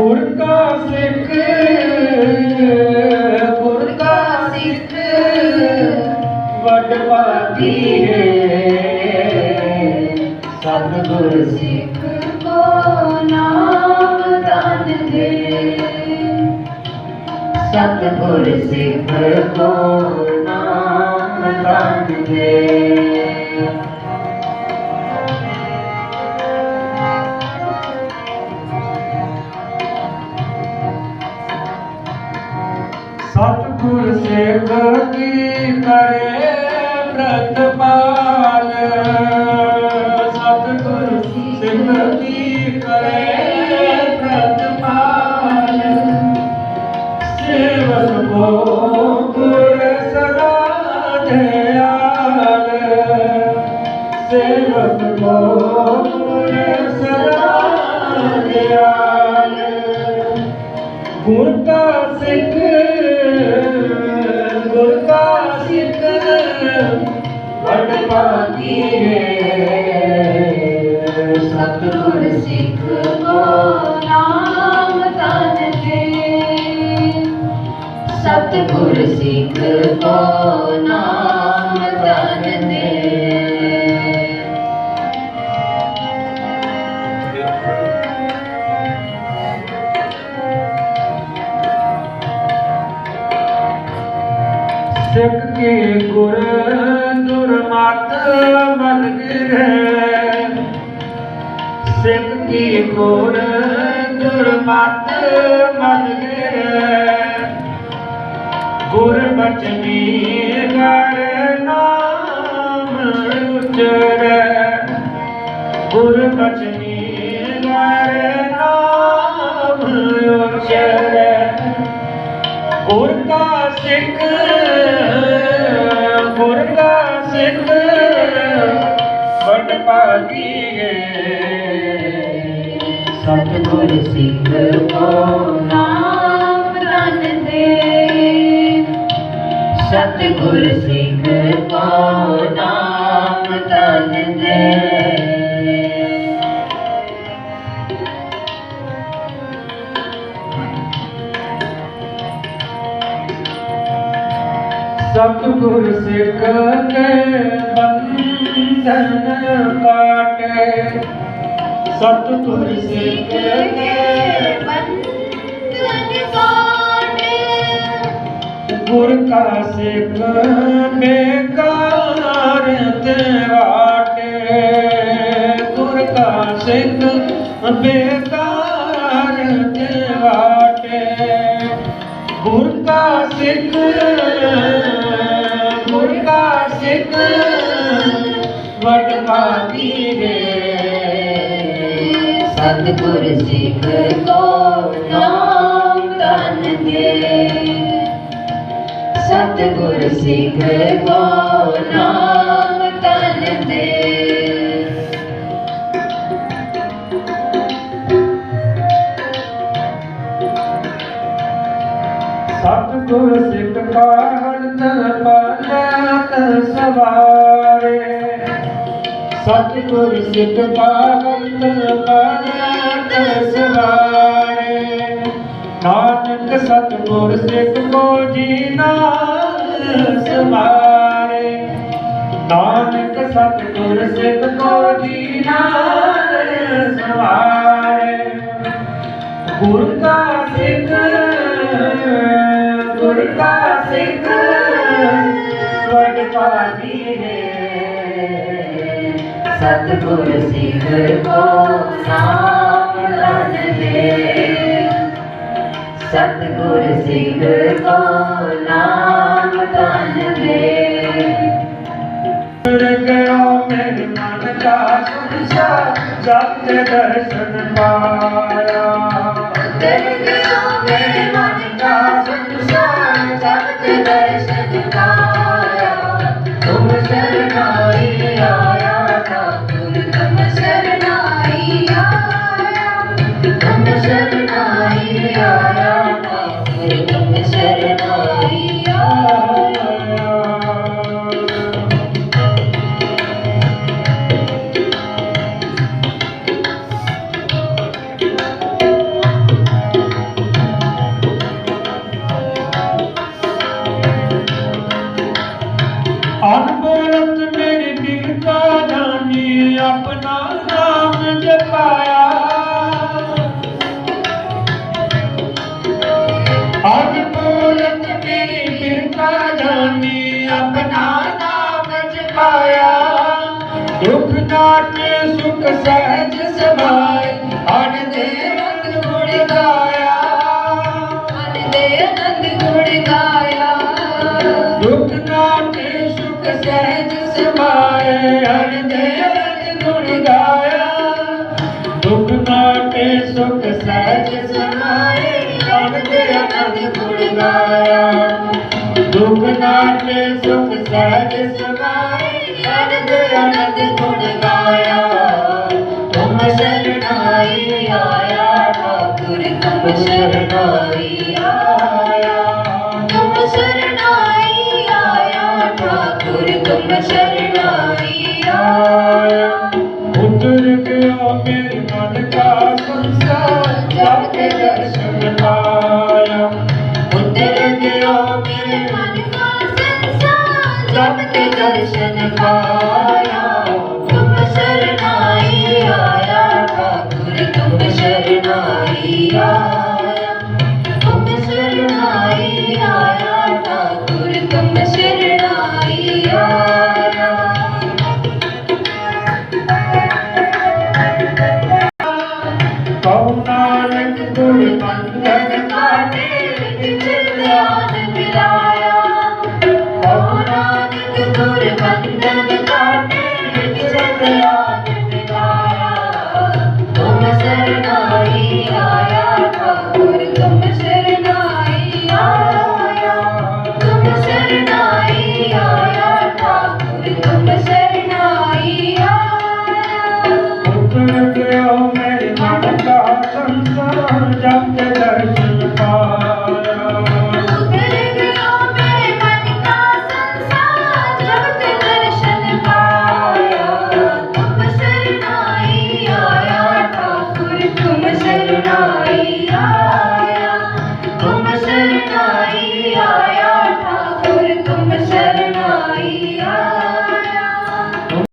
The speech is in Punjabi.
ਗੁਰ ਸਿੱਖ ਗੁਰ ਸਿੱਖ, ਵਡ ਭਾਗੀ ਹੈ ਸਤਿਗੁਰ ਸਿੱਖ ਕੋ ਨਾਮ ਦਾਨ ਦੇ ਸਤਿਗੁਰ ਸਿੱਖ ਕੋ ਸਤਿਗੁਰ ਕਰੇ ਪ੍ਰਤਪਾਲ ਸਤਿਗੁਰ ਸੇਵ ਕਰੇ ਪ੍ਰਤਪਾਲ ਸੇਵਕ ਕੋ ਗੁਰ ਸਦਾ ਦਿਆਲ ਸੇਵਕ ਕੋ ਗੁਰ ਸਦਾ ਦਿਆਲ ਗੁਰ ਕਾ ਸਿੱਖ ਸਤਿਗੁਰ ਸਿੱਖ ਕੋ ਨਾਮ ਦਾਨ ਦੇ। ਸਿੱਖ ਕੇ ਗੁਰ ਦੁਰਮਤ ਮਨ ਗਿਰੇ। ਸਿੱਖ ਕੀ ਗੁਰ ਦੁਰਮਤ ਮਨ ਗਿਰੇ ਬਚਨੀ ਗਰ ਨਾਮ ਉਚਰੈ ਗੁਰ ਬਚਨੀ ਗਰ ਨਾਮ ਉਚਰੈ ਗੁਰ ਕਾ ਸਿੱਖ, ਗੁਰ ਕਾ ਸਿੱਖ, ਵਡ ਭਾਗੀ ਹੈ ਸਤਿਗੁਰ ਸਿੱਖ ਕੋ ਸਤਿਗੁਰ ਸਿੱਖ ਕੋ ਨਾਮ ਦਾਨ ਦੇ ਸਤਿਗੁਰ ਸਿੱਖ ਕੇ ਬੰਧਨ ਕਾਟੇ ਸਤਿਗੁਰ ਸਿੱਖ ਕੇ ਬੰਧਨ ਕਾਟੇ ਗੁਰ ਕਾ ਸਿੱਖ ਬੇਕਾਰ ਤੇ ਵਾਟੇ। ਗੁਰ ਕਾ ਸਿੱਖ ਬੇਕਾਰ ਤੇ ਵਾਟੇ। ਗੁਰ ਕਾ ਸਿੱਖ ਗੁਰ ਕਾ ਸਿੱਖ ਵਡ ਭਾਗੀ ਰੇ। ਸਤਿਗੁਰ ਸਿੱਖ ਕੋ ਸਤਿਗੁਰ ਸਿੱਖ ਕੋ ਨਾਮ ਦਾਨ ਦੇ ਸਤਿਗੁਰ ਸਿੱਖ ਕਾਹਨ ਪਾਲਤ ਸਵਾਰੇ। ਸਤਿਗੁਰ ਸਿੱਖ ਕਾਹਨ ਪਾਲਤ ਸਵਾਰੇ। ਨਾਨਕ ਸਤਿਗੁਰ ਸਿੱਖ ਕੋ ਜੀਨਾ ਸਵਾਰੇ ਨਾਨਕ ਸਤਿਗੁਰ ਸਿੱਖ ਕੋ ਜੀਨਾ ਸਵਾਰੇ। ਗੁਰ ਕਾ ਸਿੱਖ, ਗੁਰ ਕਾ ਸਿੱਖ, ਵਡ ਭਾਗੀ ਹੈ ਸਤਿਗੁਰ ਸਿੱਖ ਕੋ ਨਾਮ ਦਾਨ ਦੇ। ਸਤਿਗੁਰ ਸਿੱਖ ਕੋ ਸੁਨਸਾ ਦਰਸ਼ਨ ਪਾਇਆ। ਹਰ ਦੇਵਤ ਗੁਣ ਗਾਇਆ। ਦੁੱਖ ਕਾਟੇ ਸੁਖ ਸਹਿਜ ਸਮਾਏ ਹਰ ਦੇਵਤ ਗੁਣ ਗਾਇਆ। ਦੁੱਖ ਕਾਟੇ ਸੁਖ ਸਹਿਜ ਸਮਾਏ ਹਰ ਦੇਵਤ ਗੁਣ ਗਾਇਆ। ਤੁਮ ਸ਼ਰਨਾਈ ਆਇਆ, ਠਾਕੁਰ ਤੁਮ ਸ਼ਰਨਾਈ Thank you. ਗੁਣ ਮੰਗਨ ਕਾਟੇ ਵਿੱਚ ਲਿਆਨ ਮਿਲਾ